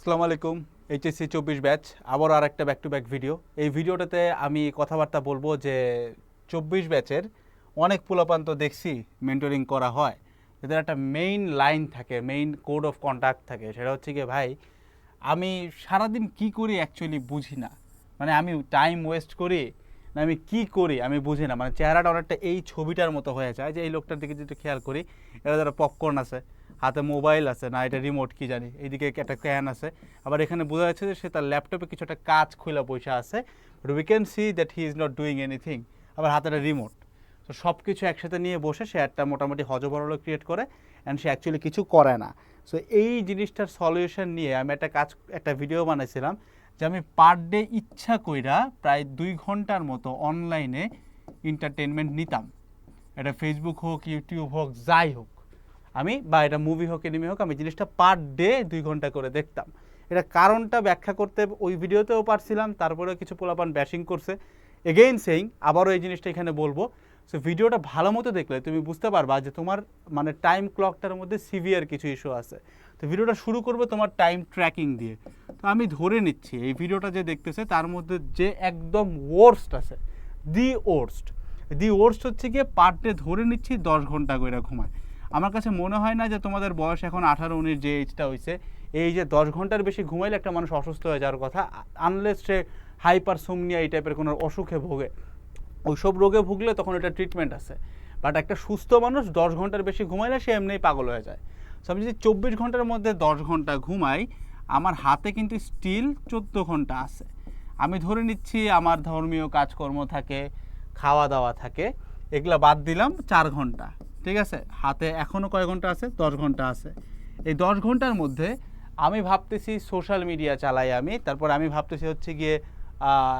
আসসালামু আলাইকুম, এইচএসসি চব্বিশ ব্যাচ, আবারও আর একটা ব্যাক টু ব্যাক ভিডিও এই ভিডিওটাতে আমি কথাবার্তা বলব যে চব্বিশ ব্যাচের অনেক পোলাপান তো দেখছি মেন্টরিং করা হয়। এদের একটা মেইন লাইন থাকে মেইন কোড অফ কন্ডাক্ট থাকে। সেটা হচ্ছে কি ভাই, আমি সারাদিন কি করি অ্যাকচুয়ালি বুঝি না। মানে আমি টাইম ওয়েস্ট করি না, আমি কি করি আমি বুঝি না। মানে চেহারাটা অনেকটা এই ছবিটার মতো হয়ে যায় যে এই লোকটার দিকে যদি খেয়াল করি এরা যারা পপকর্ন আছে। হাতে মোবাইল আছে না, এটা রিমোট কি জানি, এইদিকে একটা ক্যান আছে। আবার এখানে বোঝা যাচ্ছে যে সে তার ল্যাপটপে কিছু একটা কাজ খোলা বসে আছে but we can see that he is not doing anything আবার হাতে একটা রিমোট তো সব কিছু একসাথে নিয়ে বসে সে একটা মোটামুটি হজবরল ক্রিয়েট করে অ্যান্ড সে অ্যাকচুয়ালি কিছু করে না। সো এই জিনিসটার সলিউশন নিয়ে আমি একটা কাজ, একটা ভিডিও বানাইছিলাম, যে আমি পার ডে ইচ্ছা কইরা প্রায় দুই ঘণ্টার মতো অনলাইনে এন্টারটেনমেন্ট নিতাম। এটা ফেসবুক হোক ইউটিউব হোক, যাই হোক। আমি বা এটা মুভি হোক এনিমি হোক, আমি জিনিসটা পার ডে দুই ঘণ্টা করে দেখতাম। এটা কারণটা ব্যাখ্যা করতে ওই ভিডিওতেও পারছিলাম, তারপরেও কিছু পোলাপান ব্যাশিং করছে। এগেইন সেইং আবারও এই জিনিসটা এখানে বলব। সো ভিডিওটা ভালো মতো দেখলে তুমি বুঝতে পারবা যে তোমার মানে টাইম ক্লকটার মধ্যে সিভিয়ার কিছু ইস্যু আছে। তো ভিডিওটা শুরু করবে তোমার টাইম ট্র্যাকিং দিয়ে। তো আমি ধরে নিচ্ছি, এই ভিডিওটা যে দেখতেছে, তার মধ্যে যে একদম ওয়ার্স্ট আছে দি ওয়ার্স্ট দি ওয়ার্স্ট হচ্ছে গিয়ে পার ডে ধরে নিচ্ছি দশ ঘণ্টা করে ঘুমায়। আমার কাছে মনে হয় না যে তোমাদের বয়স এখন আঠারো, উনিশ যে এজটা হয়েছে এই যে দশ ঘণ্টার বেশি ঘুমাইলে একটা মানুষ অসুস্থ হয়ে যাওয়ার কথা আনলেস সে হাইপার সোমনিয়া এই টাইপের কোনো অসুখে ভোগে। ওইসব রোগে ভুগলে তখন এটা ট্রিটমেন্ট আছে। বাট একটা সুস্থ মানুষ দশ ঘণ্টার বেশি ঘুমাইলে সে এমনিই পাগল হয়ে যায়। সো আমি যদি চব্বিশ ঘণ্টার মধ্যে দশ ঘণ্টা ঘুমাই, আমার হাতে কিন্তু স্টিল চোদ্দ ঘণ্টা আছে। আমি ধরে নিচ্ছি আমার ধর্মীয় কাজকর্ম থাকে খাওয়া দাওয়া থাকে, এগুলা বাদ দিলাম চার ঘণ্টা। ঠিক আছে? হাতে এখনও কয় ঘণ্টা আছে? দশ ঘণ্টা আছে। এই দশ ঘণ্টার মধ্যে আমি ভাবতেছি সোশ্যাল মিডিয়া চালাই আমি। তারপর আমি ভাবতেছি হচ্ছে গিয়ে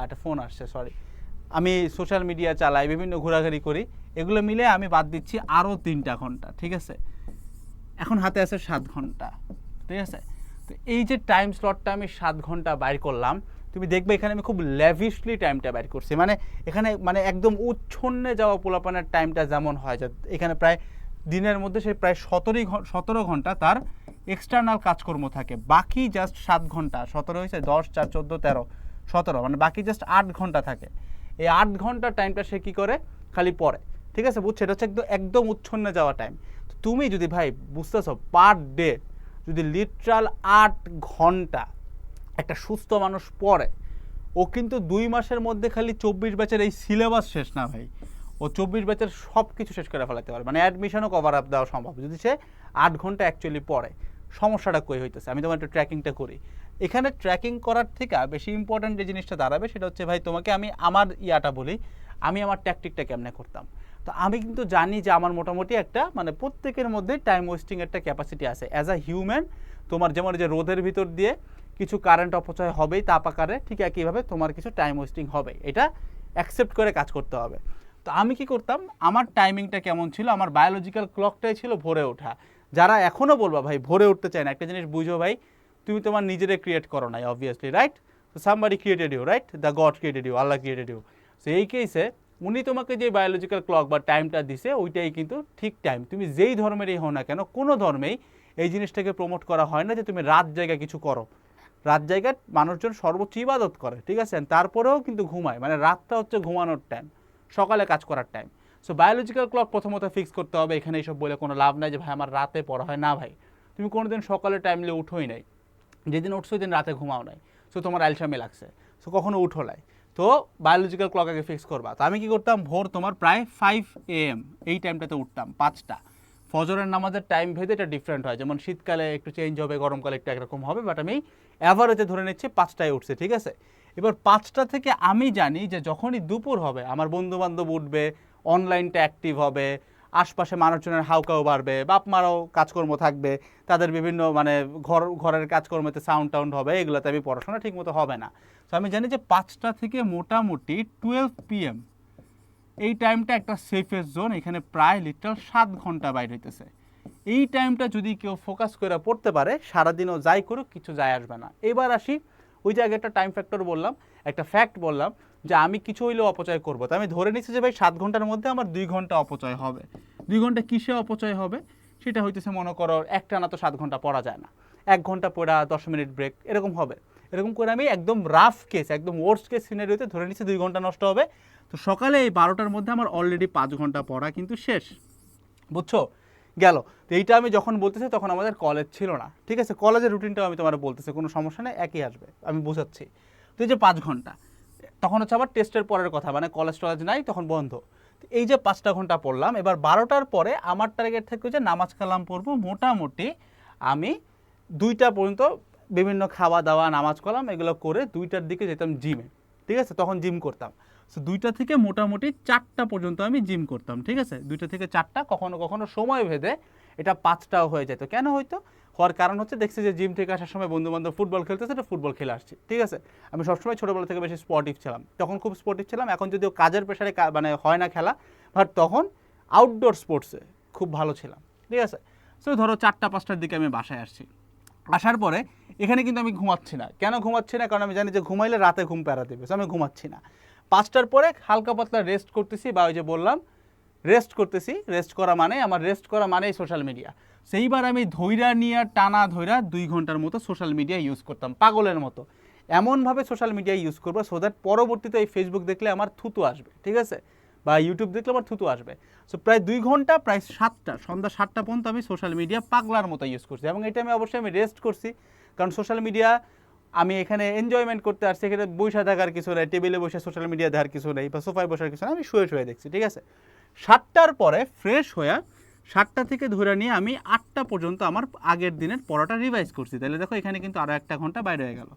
একটা ফোন আসছে সরি আমি সোশ্যাল মিডিয়া চালাই, বিভিন্ন ঘোরাঘুরি করি। এগুলো মিলে আমি বাদ দিচ্ছি আরও তিনটা ঘণ্টা, ঠিক আছে? এখন হাতে আছে সাত ঘণ্টা, ঠিক আছে? তো এই যে টাইম স্লটটা আমি সাত ঘণ্টা বাইর করলাম তুমি দেখবে এখানে আমি খুব ল্যাভিশলি টাইমটা বাইর করছি। মানে এখানে মানে একদম উচ্ছন্নে যাওয়া পোলাপানের টাইমটা যেমন হয়, যে এখানে প্রায় দিনের মধ্যে সে প্রায় সতেরোই সতেরো ঘণ্টা তার এক্সটার্নাল কাজকর্ম থাকে। বাকি জাস্ট সাত ঘণ্টা, সতেরো হয়েছে, দশ, চার, চোদ্দ, তেরো, সতেরো মানে বাকি জাস্ট আট ঘণ্টা থাকে। এই আট ঘণ্টার টাইমটা সে কী করে? খালি পড়ে। ঠিক আছে, বুঝছ? এটা হচ্ছে একদম একদম উচ্ছন্নে যাওয়া টাইম তুমি যদি ভাই, বুঝতেছো পার ডে যদি লিটারাল আট ঘণ্টা একটা সুস্থ মানুষ পড়ে ও কিন্তু দুই মাসের মধ্যে খালি চব্বিশ ব্যাচের এই সিলেবাস শেষ না ভাই। ও চব্বিশ ব্যাচের সব কিছু শেষ করে ফেলাতে পারে মানে অ্যাডমিশনও কভার আপ দেওয়া সম্ভব। যদি সে আট ঘণ্টা অ্যাকচুয়ালি পড়ে, সমস্যাটা কই হইতেছে? আমি তোমার একটু ট্র্যাকিংটা করি। এখানে ট্র্যাকিং করার থেকে বেশি ইম্পর্ট্যান্ট যে জিনিসটা দাঁড়াবে, সেটা হচ্ছে ভাই তোমাকে আমি আমার ইয়াটা বলি, আমি আমার ট্যাকটিকটা কেমনে করতাম। তো আমি কিন্তু জানি যে আমার মোটামুটি একটা মানে প্রত্যেকের মধ্যে টাইম ওয়েস্টিং একটা ক্যাপাসিটি আছে। অ্যাজ আ হিউম্যান তোমার যেমন যে রোদের ভিতর দিয়ে কিছু কারেন্ট অপচয় হবেই তাপ আকারে, ঠিক একইভাবে তোমার কিছু টাইম ওয়েস্টিং হবে এটা অ্যাকসেপ্ট করে কাজ করতে হবে। তো আমি কি করতাম? আমার টাইমিংটা কেমন ছিল? আমার বায়োলজিক্যাল ক্লকটাই ছিল ভোরে ওঠা। যারা এখনও বলবা, ভাই, ভোরে উঠতে চায় না। একটা জিনিস বুঝো, ভাই, তুমি তোমার নিজেরে ক্রিয়েট করো নাই অবভিয়াসলি রাইট তো somebody created you right the God created you Allah created you so এই কেসে উনি তোমাকে যে বায়োলজিক্যাল ক্লক বা টাইমটা দিছে, ওইটাই কিন্তু ঠিক টাইম তুমি যেই ধর্মেরই হও না কেন, কোনো ধর্মেই এই জিনিসটাকে প্রমোট করা হয় না যে তুমি রাত জায়গায় কিছু করো। রাত জায়গায় মানুষজন সর্বোচ্চ ইবাদত করে, ঠিক আছে? তারপরেও কিন্তু ঘুমায় মানে রাতটা হচ্ছে ঘুমানোর টাইম সকালে কাজ করার টাইম সো বায়োলজিক্যাল ক্লক প্রথমত ফিক্স করতে হবে, এখানে এইসব বলে কোনো লাভ নাই যে, ভাই, আমার রাতে পড়া হয়। না, ভাই, তুমি কোনো দিন সকালে টাইমলি উঠোই নাই, যেদিন উঠছো ওই দিন রাতে ঘুমাও নাই। সো তোমার অ্যালসামে লাগছে। সো কখনো উঠো নাই। তো বায়োলজিক্যাল ক্লক আগে ফিক্স করবা। তো আমি কি করতাম? ভোর তোমার প্রায় ফাইভ এ এম এই টাইমটাতে উঠতাম, পাঁচটা। ফজরের নামাজের টাইম ভেদে এটা ডিফারেন্ট হয়। যেমন শীতকালে একটু চেঞ্জ হবে, গরমকালে একটু একরকম হবে বাট আমি অ্যাভারেজে ধরে নিচ্ছি পাঁচটায় উঠছে, ঠিক আছে? এবার পাঁচটা থেকে আমি জানি যে যখনই দুপুর হবে, আমার বন্ধু বান্ধব উঠবে অনলাইনটা অ্যাক্টিভ হবে, আশপাশে মানুষজনের হাউকাও বাড়বে বাপ মারাও কাজকর্ম থাকবে, তাদের বিভিন্ন মানে ঘর, ঘরের কাজকর্মতে সাউন্ড টাউন্ড হবে, এগুলোতে আমি পড়াশোনা ঠিকমতো হবে না। তো আমি জানি যে পাঁচটা থেকে মোটামুটি টুয়েলভ পিএম এই টাইমটা একটা সেফের জোন এখানে প্রায় লিটার সাত ঘণ্টা বাইর হইতেছে। এই টাইমটা যদি কেউ ফোকাস করে পড়তে পারে, সারাদিনও যাই করুক, কিছু যায় আসবে না। এবার আসি, ওই যে আগে একটা টাইম ফ্যাক্টর বললাম, একটা ফ্যাক্ট বললাম, যে আমি কিছু হইলেও অপচয় করব। তো আমি ধরে নিচ্ছি যে ভাই, সাত ঘণ্টার মধ্যে আমার দুই ঘণ্টা অপচয় হবে। দুই ঘণ্টা কিসে অপচয় হবে? সেটা হইতেছে, মনে করো একটা না তো সাত ঘণ্টা পড়া যায় না। এক ঘণ্টা পড়া, দশ মিনিট ব্রেক এরকম হবে। এরকম করে আমি একদম রাফ কেস একদম ওয়ার্স্ট কেস সিনারিওতে ধরে নিচ্ছি দুই ঘণ্টা নষ্ট হবে। তো সকালে এই বারোটার মধ্যে আমার অলরেডি পাঁচ ঘণ্টা পড়া কিন্তু শেষ। বুঝছ? গেল। তো এইটা আমি যখন বলতেছি তখন আমাদের কলেজ ছিল না। ঠিক আছে? কলেজের রুটিনটাও আমি তোমার বলতেছি, কোনো সমস্যা নেই, একই আসবে। আমি বোঝাচ্ছি। তো এই যে পাঁচ ঘণ্টা, তখন হচ্ছে আবার টেস্টের পরের কথা মানে কলেজ টলেজ নাই, তখন বন্ধ। এই যে পাঁচটা ঘণ্টা পড়লাম, এবার বারোটার পরে আমার টার্গেট থেকে যে নামাজ কালাম পড়ব, মোটামুটি আমি দুইটা পর্যন্ত বিভিন্ন খাওয়া দাওয়া, নামাজ কালাম, এগুলো করে দুইটার দিকে যেতাম জিমে ঠিক আছে? তখন জিম করতাম। সো দুইটা থেকে মোটামুটি চারটা পর্যন্ত আমি জিম করতাম, ঠিক আছে? দুইটা থেকে চারটা, কখনো কখনো সময় ভেদে এটা পাঁচটাও হয়ে যেত। কেন হয়তো? হওয়ার কারণ হচ্ছে দেখছি যে জিম থেকে আসার সময় বন্ধু বান্ধব ফুটবল খেলতেছে তো ফুটবল খেলে আসছি, ঠিক আছে? আমি সবসময় ছোটোবেলা থেকে বেশি স্পোর্টিভ ছিলাম। তখন খুব স্পোর্টিভ ছিলাম, এখন যদিও কাজের প্রেশারে মানে হয় না খেলা বাট তখন আউটডোর স্পোর্টসে খুব ভালো ছিলাম, ঠিক আছে? সো ধরো চারটা, পাঁচটার দিকে আমি বাসায় আসছি। আসার পরে এখানে কিন্তু আমি ঘুমাচ্ছি না। কেন ঘুমাচ্ছি না? কারণ আমি জানি যে ঘুমাইলে রাতে ঘুম প্যারা দেবে, So আমি ঘুমাচ্ছি না। পাঁচটার পরে হালকা পাতলা রেস্ট করতেছি বা ওই যে বললাম রেস্ট করতেছি। রেস্ট করা মানে আমার রেস্ট করা মানেই সোশ্যাল মিডিয়া সেইবার আমি ধৈরা নিয়ে, টানা ধৈরা দুই ঘণ্টার মতো সোশ্যাল মিডিয়া ইউজ করতাম, পাগলের মতো। এমনভাবে সোশ্যাল মিডিয়া ইউজ করব সো দ্যাট পরবর্তীতে এই ফেসবুক দেখলে আমার থুতু আসবে, ঠিক আছে? বা ইউটিউব দেখলে আমার থুতু আসবে। সো প্রায় দুই ঘণ্টা, প্রায় সাতটা, সন্ধ্যা সাতটা পর্যন্ত আমি সোশ্যাল মিডিয়া পাগলার মতো ইউজ করছি এবং এটা আমি অবশ্যই আমি রেস্ট করছি। কারণ সোশ্যাল মিডিয়া আমি এখানে এনজয়মেন্ট করতে আসছি এখানে বসে থাকার কিছু নেই টেবিলে বসে সোশ্যাল মিডিয়া দেখার কিছু নেই বা সোফায় বসার কিছু নেই, আমি শুয়ে শুয়ে দেখছি, ঠিক আছে? সাতটার পরে ফ্রেশ হয়ে সাতটা থেকে ধরে নিয়ে আমি আটটা পর্যন্ত আমার আগের দিনের পড়াটা রিভাইজ করছি। তাহলে দেখো এখানে কিন্তু আরও একটা ঘণ্টা বাইরে হয়ে গেল।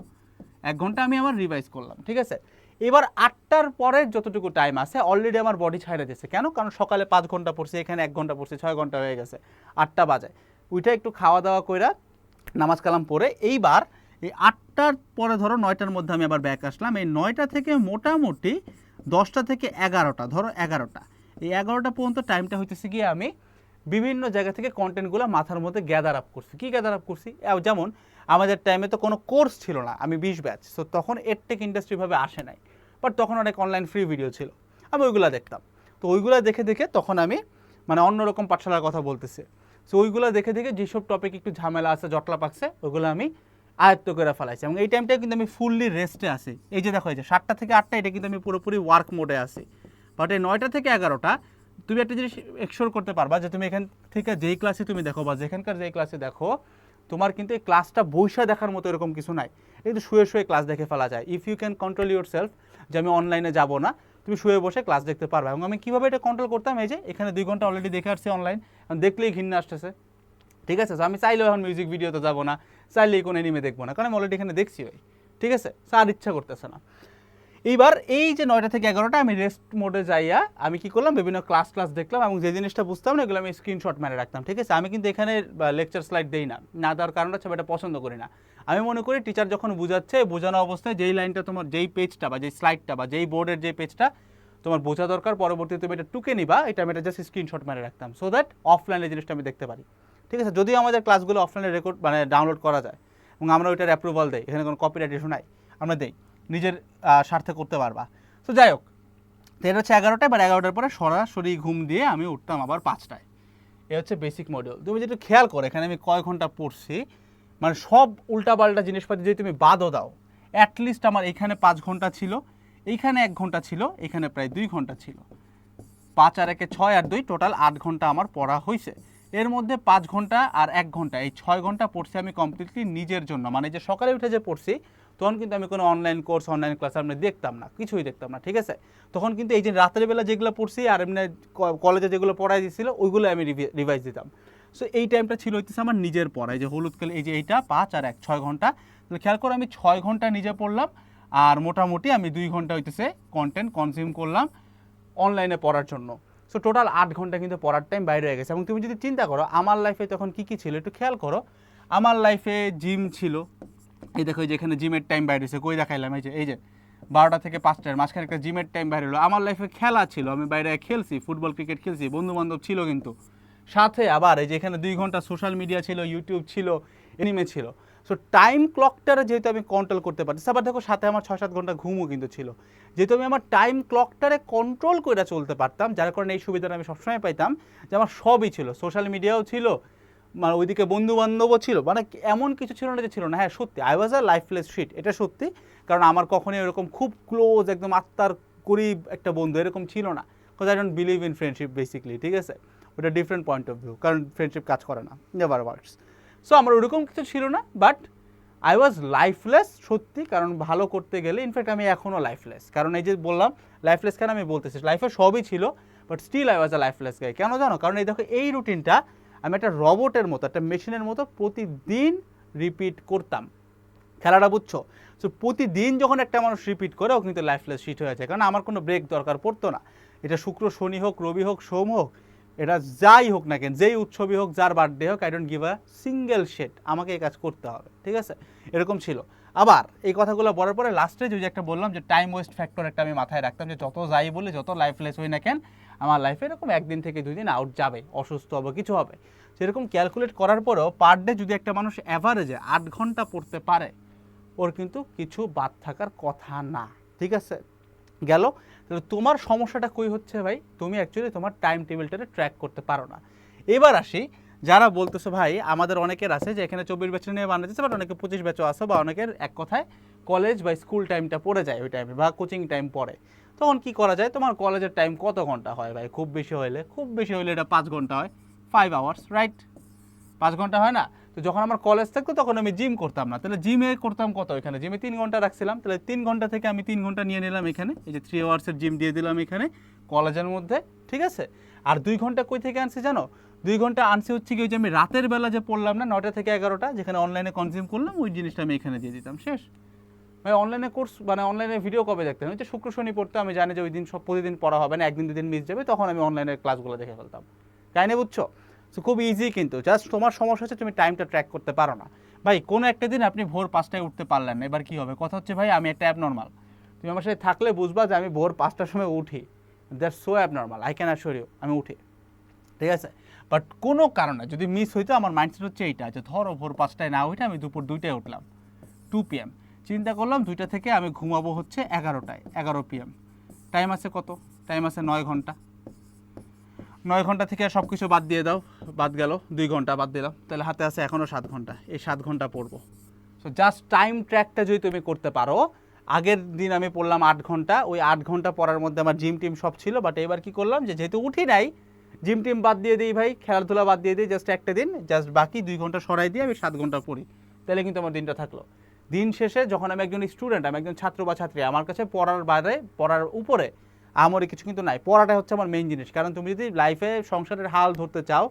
এক ঘণ্টা আমি আমার রিভাইজ করলাম, ঠিক আছে? এবার আটটার পরে যতটুকু টাইম আছে অলরেডি আমার বডি ছাইড়ে দিচ্ছে কেন? কারণ সকালে পাঁচ ঘণ্টা পড়ছি, এখানে এক ঘণ্টা পড়ছি, ছয় ঘণ্টা হয়ে গেছে, আটটা বাজে। ওইটা একটু খাওয়া দাওয়া কইরা নামাজ কালাম পড়ে এইবার এই আটটার পরে ধরো নয়টার মধ্যে আমি আবার ব্যাক আসলাম। এই নয়টা থেকে মোটামুটি দশটা থেকে এগারোটা, ধরো এগারোটা। এই এগারোটা পর্যন্ত টাইমটা হইতেছে গিয়ে আমি বিভিন্ন জায়গা থেকে কন্টেন্টগুলো মাথার মধ্যে গ্যাদার আপ করছি। কী গ্যাদার আপ করছি? যেমন আমাদের টাইমে তো কোনো কোর্স ছিল না, আমি বিশ ব্যাচ সো তখন এডটেক ইন্ডাস্ট্রিভাবে আসে নাই। বাট তখন অনেক অনলাইন ফ্রি ভিডিও ছিল। আমি ওইগুলো দেখতাম। তো ওইগুলো দেখে দেখে তখন আমি মানে অন্যরকম পাঠশালার কথা বলতেছি। সো ওইগুলো দেখে দেখে যেসব টপিক একটু ঝামেলা আছে, জটলা পাকছে ওইগুলো আমি আয়ত্ত করে ফেলাইছি এবং এই টাইমটা কিন্তু আমি ফুললি রেস্টে আছি। এই যে দেখো, এই যে সাতটা থেকে আটটা, এটা কিন্তু আমি পুরোপুরি ওয়ার্ক মোডে আছি। বাট এই নয়টা থেকে এগারোটা, তুমি একটা জিনিস এক্সোর করতে পারবা যে তুমি এখান থেকে যেই ক্লাসে তুমি দেখো বা যেখানকার যেই ক্লাসে দেখো, তোমার কিন্তু এই ক্লাসটা বৈশা দেখার মতো এরকম কিছু নাই। কিন্তু শুয়ে শুয়ে ক্লাস দেখে ফেলা যায়। If you can control yourself যে আমি অনলাইনে যাব না, তুমি শুয়ে বসে ক্লাস দেখতে পারবে। এবং আমি কীভাবে এটা কন্ট্রোল করতাম? এই যে এখানে দুই ঘণ্টা অলরেডি দেখে আসছি অনলাইন দেখলেই ঘৃণা আসতেছে। ঠিক আছে? আমি চাইলেও এখন মিউজিক ভিডিওতে যাব না। চাইলেই কোনো এনিমে দেখব না, কারণ আমি অলরেডি এখানে দেখছি ওই, ঠিক আছে? আর ইচ্ছা করতেছে না। এইবার এই যে নয়টা থেকে এগারোটা, আমি রেস্ট মোডে যাইয়া আমি কি করলাম, বিভিন্ন ক্লাস ক্লাস দেখলাম এবং যে জিনিসটা বুঝতাম না, এগুলো আমি স্ক্রিনশট মেরে রাখতাম, ঠিক আছে? আমি কিন্তু এখানে লেকচার স্লাইড দেই না না দেওয়ার কারণ হচ্ছে এটা পছন্দ করি না। আমি মনে করি টিচার যখন বোঝাচ্ছে, বোঝানো অবস্থায় যেই লাইনটা তোমার, যেই পেজটা বা যেই স্লাইডটা বা যেই বোর্ডের যে পেজটা তোমার বোঝা দরকার, পরবর্তীতে তুমি এটা টুকে নিবা, এটা আমি এটা জাস্ট স্ক্রিনশট মেরে রাখতাম সো দ্যাট অফলাইনে জিনিসটা আমি দেখতে পারি। ঠিক আছে? যদিও আমাদের ক্লাসগুলো অফলাইনে রেকর্ড মানে ডাউনলোড করা যায় এবং আমরা ওইটার অ্যাপ্রুভাল দেই, এখানে কোনো কপিরাইট ইস্যু নাই, আমরা দেই, নিজের স্বার্থে করতে পারবা। তো যাই হোক, তো এটা হচ্ছে এগারোটায় বা এগারোটার পরে সরাসরি ঘুম দিয়ে আমি উঠতাম আবার পাঁচটায়। এ হচ্ছে বেসিক মডিউল তুমি যেটা খেয়াল করো, এখানে আমি কয় ঘণ্টা পড়ছি মানে সব উল্টাপাল্টা জিনিসপাতি যদি তুমি বাদও দাও অ্যাটলিস্ট আমার এখানে পাঁচ ঘণ্টা ছিল, এইখানে এক ঘণ্টা ছিল, এখানে প্রায় দুই ঘণ্টা ছিল। পাঁচ আর একে ছয় আর দুই টোটাল আট ঘণ্টা আমার পড়া হয়েছে এর মধ্যে পাঁচ ঘণ্টা আর এক ঘণ্টা, এই ছয় ঘণ্টা পড়ছি আমি কমপ্লিটলি নিজের জন্য। মানে যে সকালে উঠে যে পড়ছি, তখন কিন্তু আমি কোনো অনলাইন কোর্স অনলাইন ক্লাস আমি দেখতাম না, কিছুই দেখতাম না, ঠিক আছে? তখন কিন্তু এই যে রাতের বেলা যেগুলো পড়ছি আর এমনি কলেজে যেগুলো পড়াই দিয়েছিল ওইগুলো আমি রিভাইজ দিতাম। সো এই টাইমটা ছিল হইতেছে আমার নিজের পড়াই যে হলুদ কালে, এই যে এইটা, পাঁচ আর এক, ছয় ঘণ্টা। খেয়াল করে আমি ছয় ঘণ্টা নিজে পড়লাম, আর মোটামুটি আমি দুই ঘণ্টা হইতেছে কন্টেন্ট কনজিউম করলাম অনলাইনে পড়ার জন্য। সো টোটাল আট ঘণ্টা কিন্তু পড়ার টাইম বাইরে হয়ে গেছে। এবং তুমি যদি চিন্তা করো, আমার লাইফে তখন কী কী ছিল একটু খেয়াল করো। আমার লাইফে জিম ছিল। এই দেখো যেখানে জিমের টাইম বাইরে হয়েছে। কই দেখাইলাম? এই যে এই যে, বারোটা থেকে পাঁচটার মাঝখানে একটা জিমের টাইম বাইরে হলো। আমার লাইফে খেলা ছিল। আমি বাইরে খেলছি ফুটবল ক্রিকেট খেলছি বন্ধু বান্ধব ছিল কিন্তু। সাথে আবার এই যে এখানে দুই ঘণ্টা সোশ্যাল মিডিয়া ছিল ইউটিউব ছিল এনিমে ছিল। সো টাইম ক্লকটারে যেহেতু আমি কন্ট্রোল করতে পারছি আবার দেখো সাথে আমার ছয় সাত ঘণ্টা ঘুমও কিন্তু ছিল। যেহেতু আমি আমার টাইম ক্লকটারে কন্ট্রোল করে চলতে পারতাম, যার কারণে এই সুবিধাটা আমি সবসময় পাইতাম যে আমার সবই ছিল। সোশ্যাল মিডিয়াও ছিল মানে ওইদিকে বন্ধু বান্ধবও ছিল মানে এমন কিছু ছিল না যে ছিল না। হ্যাঁ সত্যি I was a lifeless shit এটা সত্যি। কারণ আমার কখনোই এরকম খুব ক্লোজ একদম আত্মার করিব একটা বন্ধু এরকম ছিল না। Because I don't believe in friendship basically ঠিক আছে? ওটা ডিফারেন্ট পয়েন্ট অফ ভিউ কারণ ফ্রেন্ডশিপ কাজ করে না নেভার ওয়ার্কস সো আমার ওরকম কিছু ছিল না বাট আই ওয়াজ লাইফলেস সত্যি, কারণ ভালো করতে গেলে ইনফ্যাক্ট আমি এখনও লাইফলেস কারণ এই যে বললাম লাইফলেস কেন আমি বলতেছি? লাইফে সবই ছিল but still I was a lifeless guy কেন জানো? কারণ এই দেখো, এই রুটিনটা আমি একটা রবটের মতো, একটা মেশিনের মতো প্রতিদিন রিপিট করতাম। খেলাটা বুঝছ? সো প্রতিদিন যখন একটা মানুষ রিপিট করে, ও কিন্তু লাইফলেস শিট হয়ে যায়। কারণ আমার কোনো ব্রেক দরকার পড়তো না। এটা শুক্র, শনি হোক, রবি হোক, সোম হোক এটা যাই হোক না কেন, যেই উৎসবই হোক, যার বার্থডে হোক I don't give a single shit আমাকে এই কাজ করতে হবে, ঠিক আছে? এরকম ছিল। আবার এই কথাগুলো বলার পরে লাস্টে যদি একটা বললাম যে টাইম ওয়েস্ট ফ্যাক্টর একটা আমি মাথায় রাখতাম যে যত যাই বলে, যত লাইফলেস হই না কেন, আমার লাইফে এরকম একদিন থেকে দুই দিন আউট যাবে, অসুস্থ হবে, কিছু হবে। সেরকম ক্যালকুলেট করার পরেও পার ডে যদি একটা মানুষ অ্যাভারেজে আট ঘণ্টা পড়তে পারে, ওর কিন্তু কিছু বাদ থাকার কথা না, ঠিক আছে? গেল। তাহলে তোমার সমস্যাটা কই হচ্ছে ভাই? তুমি অ্যাকচুয়ালি তোমার টাইম টেবিলটাকে ট্র্যাক করতে পারো না। এবার আসি, যারা বলতেছো, ভাই, আমাদের অনেকের আছে যে এখানে চব্বিশ বছর নিয়ে বানাতেছে বাট অনেকে পঁচিশ বছর আছে বা অনেকের এক কথায় কলেজ বা স্কুল টাইমটা পড়ে যায় ওই টাইমে বা কোচিং টাইম পড়ে। তখন কি করা যায়? তোমার কলেজের টাইম কত ঘণ্টা হয় ভাই? খুব বেশি হলে খুব বেশি হলে এটা পাঁচ ঘণ্টা হয়। ফাইভ আওয়ার্স রাইট পাঁচ ঘণ্টা হয় না? তো যখন আমার কলেজ থাকতো তখন আমি জিম করতাম না। তাহলে জিমে করতাম কত এখানে? জিমে তিন ঘণ্টা রাখছিলাম। তাহলে তিন ঘণ্টা থেকে আমি তিন ঘণ্টা নিয়ে নিলাম এখানে। এই যে থ্রি আওয়ার্সের জিম দিয়ে দিলাম এখানে কলেজের মধ্যে, ঠিক আছে? আর দুই ঘণ্টা কই থেকে আনছি জানো? দুই ঘণ্টা আনছি হচ্ছে কি ওই যে আমি রাতের বেলা যে পড়লাম না নটা থেকে এগারোটা, যেখানে অনলাইনে কনজিউম করলাম, ওই জিনিসটা আমি এখানে দিয়ে দিতাম, শেষ। ভাই অনলাইনে কোর্স মানে অনলাইনে ভিডিও কবে দেখতাম যে শুক্র শনি পড়তে, আমি জানি যে ওই দিন সব, প্রতিদিন পড়া হবে না, একদিন দুদিন মিস যাবে, তখন আমি অনলাইনের ক্লাসগুলো দেখে ফেলতাম। তাই না বুঝছ? সো খুব ইজি কিন্তু। জাস্ট তোমার সমস্যা হচ্ছে তুমি টাইমটা ট্র্যাক করতে পারো না। ভাই, কোনো একটা দিন আপনি ভোর পাঁচটায় উঠতে পারলেন না। এবার কী হবে? কথা হচ্ছে, ভাই, আমি একটা অ্যাব নর্মাল তুমি আমার সাথে থাকলে বুঝবা যে আমি ভোর পাঁচটার সময় উঠি। That's so abnormal I can assure you আমি উঠি। ঠিক আছে? বাট কোনো কারণে, যদি মিস হইতো, আমার মাইন্ডসেট হচ্ছে এইটা, যে ধরো ভোর পাঁচটায় না উঠে আমি দুপুর দুইটায় উঠলাম টু পিএম চিন্তা করলাম, দুইটা থেকে আমি ঘুমাবো হচ্ছে এগারোটায়, এগারো পিএম টাইম আছে কত? টাইম আছে নয় ঘণ্টা। নয় ঘণ্টা থেকে সব কিছু বাদ দিয়ে দাও, বাদ গেল, দুই ঘণ্টা বাদ দিলাম। তাহলে হাতে আছে এখনও সাত ঘণ্টা, এই সাত ঘণ্টা পড়ব। সো জাস্ট টাইম ট্র্যাকটা যদি তুমি করতে পারো, আগের দিন আমি পড়লাম আট ঘণ্টা, ওই আট ঘণ্টা পড়ার মধ্যে আমার জিম টিম সব ছিল বাট এবার কি করলাম যে যেহেতু উঠি নাই জিম টিম বাদ দিয়ে দিই ভাই, খেলাধুলা বাদ দিয়ে দিই জাস্ট একটা দিন জাস্ট বাকি দুই ঘণ্টা সরাই দিয়ে আমি সাত ঘণ্টা পড়ি। তাহলে কিন্তু আমার দিনটা থাকল। দিন শেষে যখন আমি একজন স্টুডেন্ট আমি একজন ছাত্র বা ছাত্রী, আমার কাছে পড়ার বাইরে, পড়ার উপরে আমারই কিছু কিন্তু নাই। পড়াটা হচ্ছে আমার মেইন জিনিস। কারণ তুমি যদি লাইফে সংসারের হাল ধরতে চাও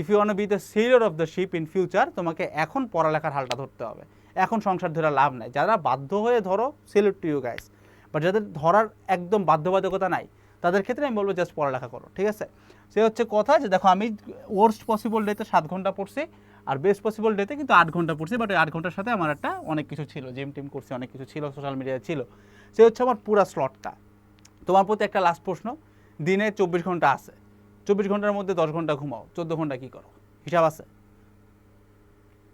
if you want be the sailor of the ship in future তোমাকে এখন পড়ালেখার হালটা ধরতে হবে। এখন সংসার ধরে লাভ নাই। যারা বাধ্য হয়ে ধরো salute to you guys but যাদের ধরার একদম বাধ্যবাধকতা নাই, তাদের ক্ষেত্রে আমি বলব জাস্ট পড়ালেখা করো, ঠিক আছে? সে হচ্ছে কথা যে দেখো, আমি ওয়ার্স্ট পসিবল ডেতে সাত ঘণ্টা পড়ছি, আর বেস্ট পসিবল ডেতে কিন্তু আট ঘণ্টা পড়ছি বাট ওই আট ঘণ্টার সাথে আমার একটা অনেক কিছু ছিল। জিম টিম করছি, অনেক কিছু ছিল সোশ্যাল মিডিয়ায় ছিল। সে হচ্ছে আমার পুরা স্লটটা তোমার প্রতি একটা লাস্ট প্রশ্ন, দিনে চব্বিশ ঘণ্টা আছে। চব্বিশ ঘণ্টার মধ্যে দশ ঘণ্টা ঘুমাও, চোদ্দ ঘণ্টা কী করো? হিসাব আছে?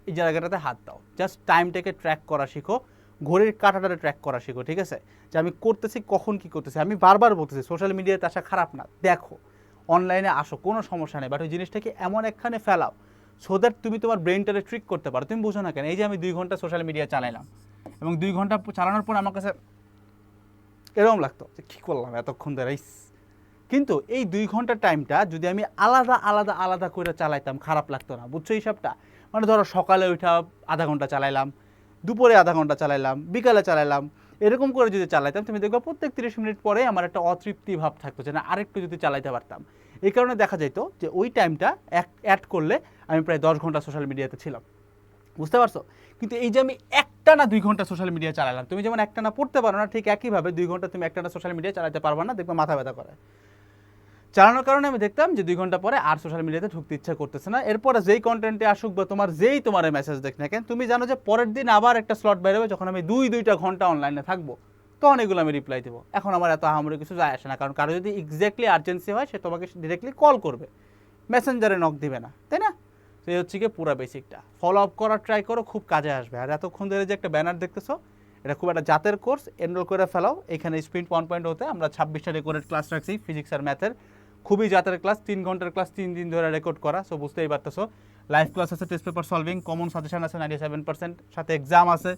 এই জায়গাটাতে হাত দাও। জাস্ট টাইমটাকে ট্র্যাক করা শিখো, ঘড়ির কাঁটাটারে ট্র্যাক করা শিখো, ঠিক আছে? যে আমি করতেছি, কখন কি করতেছি? আমি বারবার বলতেছি সোশ্যাল মিডিয়াতে আসা খারাপ না, দেখো। অনলাইনে আসো, কোনো সমস্যা নেই বাট ওই জিনিসটাকে এমন একখানে ফেলাও সো দ্যাট তুমি তোমার ব্রেনটারে ট্রিক করতে পারো। তুমি বুঝো না কেন, এই যে আমি দুই ঘণ্টা সোশ্যাল মিডিয়া চালাইলাম, এবং দুই ঘণ্টা চালানোর পর আমার কাছে এরকম লাগতো যে, কী করলাম এতক্ষণ ধরে? ইস। কিন্তু এই দুই ঘণ্টার টাইমটা যদি আমি আলাদা আলাদা আলাদা করে চালাইতাম, খারাপ লাগতো না। বুঝছ হিসাবটা? মানে ধরো সকালে উঠা, আধা ঘণ্টা চালাইলাম, দুপুরে আধা ঘণ্টা চালাইলাম, বিকালে চালাইলাম, এরকম করে যদি চালাইতাম, তুমি দেখবে প্রত্যেক তিরিশ মিনিট পরে আমার একটা অতৃপ্তি ভাব থাকতো যে, না, আরেকটু যদি চালাইতে পারতাম। এই কারণে দেখা যেত যে, ওই টাইমটা অ্যাড করলে আমি প্রায় দশ ঘণ্টা সোশ্যাল মিডিয়াতে ছিলাম। বুঝতে পারছ? কিন্তু এই যে আমি একটা না দুই ঘণ্টা সোশ্যাল মিডিয়া চালালাম, তুমি যেমন একটা না পড়তে পারো না, ঠিক একইভাবে দুই ঘণ্টা তুমি একটা না সোশ্যাল মিডিয়া চালাতে পারবে না, দেখবে মাথা ব্যথা করে। চালানোর কারণে আমি দেখতাম যে দুই ঘণ্টা পরে আর সোশ্যাল মিডিয়াতে ঢুকতে ইচ্ছা করতেছে না। এরপরে যেই কন্টেন্টে আসুক বা তোমার যেই তোমার মেসেজ দেখ না কেন, তুমি জানো যে পরের দিন আবার একটা স্লট বেরোবে, যখন আমি দুই, দুইটা ঘণ্টা অনলাইনে থাকব, তখন এগুলো আমি রিপ্লাই দেবো। এখন আমার এত আহামরি কিছু যায় আসে না, কারণ কারও যদি এক্স্যাক্টলি আর্জেন্সি হয়, সে তোমাকে ডিরেক্টলি কল করবে। মেসেঞ্জারে নক দিবে না, তাই না? এই হচ্ছে গিয়ে পুরো বেসিকটা ফলো আপ করার ট্রাই করো, খুব কাজে আসবে। আর এতক্ষণ ধরে যে একটা ব্যানার দেখতেছো, এটা খুব একটা জাতের কোর্স এনরোল করে ফেলাও। এখানে স্প্রিন্ট ওয়ান পয়েন্ট হতে আমরা ছাব্বিশটা রেকর্ডেড ক্লাস রাখছি ফিজিক্স আর ম্যাথের খুবই জাতের ক্লাস তিন ঘণ্টার ক্লাস তিন দিন ধরে রেকর্ড করা সো বুঝতেই পারতেছো। লাইভ ক্লাস আছে test paper solving common suggestion আছে নাইনটি সেভেন পার্সেন্ট সাথে এক্সাম আছে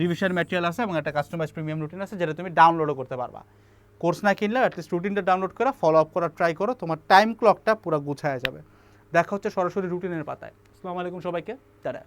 রিভিশন ম্যাটেরিয়াল আছে এবং একটা কাস্টমাইজ প্রিমিয়াম রুটিন আছে, যেটা তুমি ডাউনলোডও করতে পারবা। কোর্স না কিনলে অ্যাটলিস্ট রুটিনটা ডাউনলোড করে ফলো আপ করার ট্রাই করো, তোমার টাইম ক্লকটা পুরো গুছায় যাবে। দেখা হচ্ছে সরাসরি রুটিনের পাতায়। আসসালামু আলাইকুম সবাইকে। তারা